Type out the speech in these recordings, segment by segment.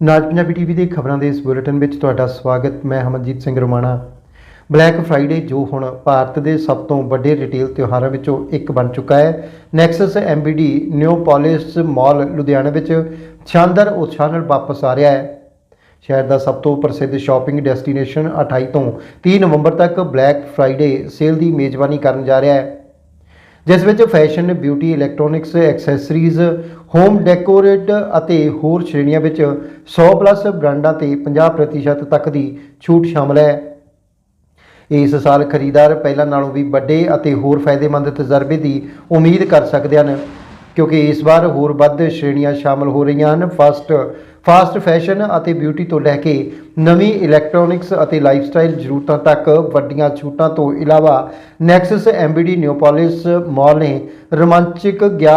ਨਾਜ Punjabi TV ਦੇ ਖਬਰਾਂ ਦੇ ਇਸ ਬੁਲੇਟਿਨ ਵਿੱਚ ਤੁਹਾਡਾ ਸਵਾਗਤ, ਮੈਂ ਹਮਨਜੀਤ ਸਿੰਘ ਰੋਮਾਣਾ। ਬਲੈਕ ਫਰਾਈਡੇ ਜੋ ਹੁਣ ਭਾਰਤ ਦੇ ਸਭ ਤੋਂ ਵੱਡੇ ਰਿਟੇਲ ਤਿਉਹਾਰਾਂ ਵਿੱਚੋਂ ਇੱਕ ਬਣ ਚੁੱਕਾ ਹੈ Nexus MBD Neopolis mall Ludhiana ਵਿੱਚ ਸ਼ਾਨਦਾਰ ਉਤਸ਼ਾਹ ਨਾਲ ਵਾਪਸ ਆ ਰਿਹਾ ਹੈ। ਸ਼ਹਿਰ ਦਾ ਸਭ ਤੋਂ ਪ੍ਰਸਿੱਧ ਸ਼ਾਪਿੰਗ ਡੈਸਟੀਨੇਸ਼ਨ 28 ਤੋਂ 30 ਨਵੰਬਰ ਤੱਕ ਬਲੈਕ ਫਰਾਈਡੇ ਸੇਲ ਦੀ ਮੇਜ਼ਬਾਨੀ ਕਰਨ ਜਾ ਰਿਹਾ ਹੈ। ਜਿਸ ਵਿੱਚ fashion beauty electronics accessories home decorate ਅਤੇ ਹੋਰ ਸ਼੍ਰੇਣੀਆਂ ਵਿੱਚ 100 ਪਲੱਸ ਬ੍ਰਾਂਡਾਂ ਤੇ 50% ਤੱਕ ਦੀ ਛੂਟ ਸ਼ਾਮਲ ਹੈ। ਇਸ ਸਾਲ ਖਰੀਦਦਾਰ ਪਹਿਲਾਂ ਨਾਲੋਂ ਵੀ ਵੱਡੇ ਅਤੇ ਹੋਰ ਫਾਇਦੇਮੰਦ ਤਜਰਬੇ ਦੀ ਉਮੀਦ ਕਰ ਸਕਦੇ ਹਨ, ਕਿਉਂਕਿ ਇਸ ਵਾਰ ਹੋਰ ਵੱਧ ਸ਼੍ਰੇਣੀਆਂ ਸ਼ਾਮਲ ਹੋ ਰਹੀਆਂ ਹਨ। ਫਸਟ ਫਾਸਟ ਫੈਸ਼ਨ ਅਤੇ ਬਿਊਟੀ ਤੋਂ ਲੈ ਕੇ ਨਵੀਂ ਇਲੈਕਟ੍ਰੋਨਿਕਸ ਅਤੇ ਲਾਈਫਸਟਾਈਲ ਜ਼ਰੂਰਤਾਂ ਤੱਕ ਵੱਡੀਆਂ ਛੂਟਾਂ ਤੋਂ ਇਲਾਵਾ ਨੈਕਸਸ ਐਮਬੀਡੀ ਨਿਓਪੋਲਿਸ ਮਾਲ ਨੇ ਰੋਮਾਂਚਿਕ ਗਿਆ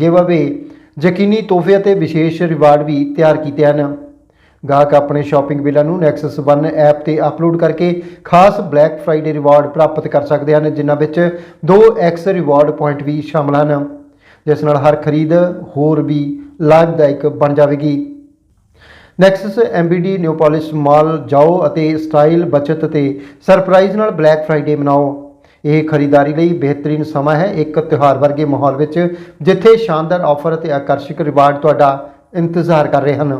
ਗਿਵਅਵੇ ਯਕੀਨੀ ਤੋਹਫੇ ਅਤੇ ਵਿਸ਼ੇਸ਼ ਰਿਵਾਰਡ ਵੀ ਤਿਆਰ ਕੀਤੇ ਹਨ। ਗਾਹਕ ਆਪਣੇ ਸ਼ਾਪਿੰਗ ਬਿੱਲਾਂ ਨੂੰ ਨੈਕਸਸ 1 ਐਪ ਤੇ ਅਪਲੋਡ ਕਰਕੇ ਖਾਸ ਬਲੈਕ ਫਰਾਈਡੇ ਰਿਵਾਰਡ ਪ੍ਰਾਪਤ ਕਰ ਸਕਦੇ ਹਨ, ਜਿਨ੍ਹਾਂ ਵਿੱਚ 2x ਰਿਵਾਰਡ ਪੁਆਇੰਟ ਵੀ ਸ਼ਾਮਲ ਹਨ, ਜਿਸ ਨਾਲ ਹਰ ਖਰੀਦ ਹੋਰ ਵੀ ਲਾਭਦਾਇਕ ਬਣ ਜਾਵੇਗੀ। ਨੈਕਸਸ ਐਮਬੀਡੀ ਨਿਓਪੋਲਿਸ ਮਾਲ ਜਾਓ ਅਤੇ ਸਟਾਈਲ ਬਚਤ ਤੇ ਸਰਪ੍ਰਾਈਜ਼ ਨਾਲ ਬਲੈਕ ਫਰਾਈਡੇ ਮਨਾਓ। ਇਹ ਖਰੀਦਦਾਰੀ ਲਈ ਬਿਹਤਰੀਨ ਸਮਾਂ ਹੈ ਇੱਕ ਤਿਉਹਾਰ ਵਰਗੇ ਮਾਹੌਲ ਵਿੱਚ, ਜਿੱਥੇ ਸ਼ਾਨਦਾਰ ਆਫਰ ਅਤੇ ਆਕਰਸ਼ਕ ਰਿਵਾਰਡ ਤੁਹਾਡਾ ਇੰਤਜ਼ਾਰ ਕਰ ਰਹੇ ਹਨ।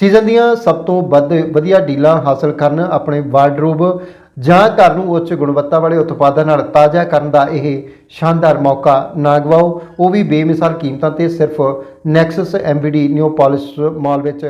ਸੀਜ਼ਨ ਦੀਆਂ ਸਭ ਤੋਂ ਵੱਧ ਵਧੀਆ ਡੀਲਾਂ ਹਾਸਲ ਕਰਨ ਆਪਣੇ ਵਾਰਡਰੋਬ ਜਾਂ ਘਰ ਨੂੰ ਉੱਚ ਗੁਣਵੱਤਾ ਵਾਲੇ ਉਤਪਾਦਾਂ ਨਾਲ ਤਾਜ਼ਾ ਕਰਨ ਦਾ ਇਹ ਸ਼ਾਨਦਾਰ ਮੌਕਾ ਨਾ ਗਵਾਓ। ਉਹ ਵੀ ਬੇਮਿਸਾਲ ਕੀਮਤਾਂ ਤੇ ਸਿਰਫ ਨੈਕਸਸ ਐਮਬੀਡੀ ਨਿਊਪੋਲਿਸ ਮਾਲ ਵਿੱਚ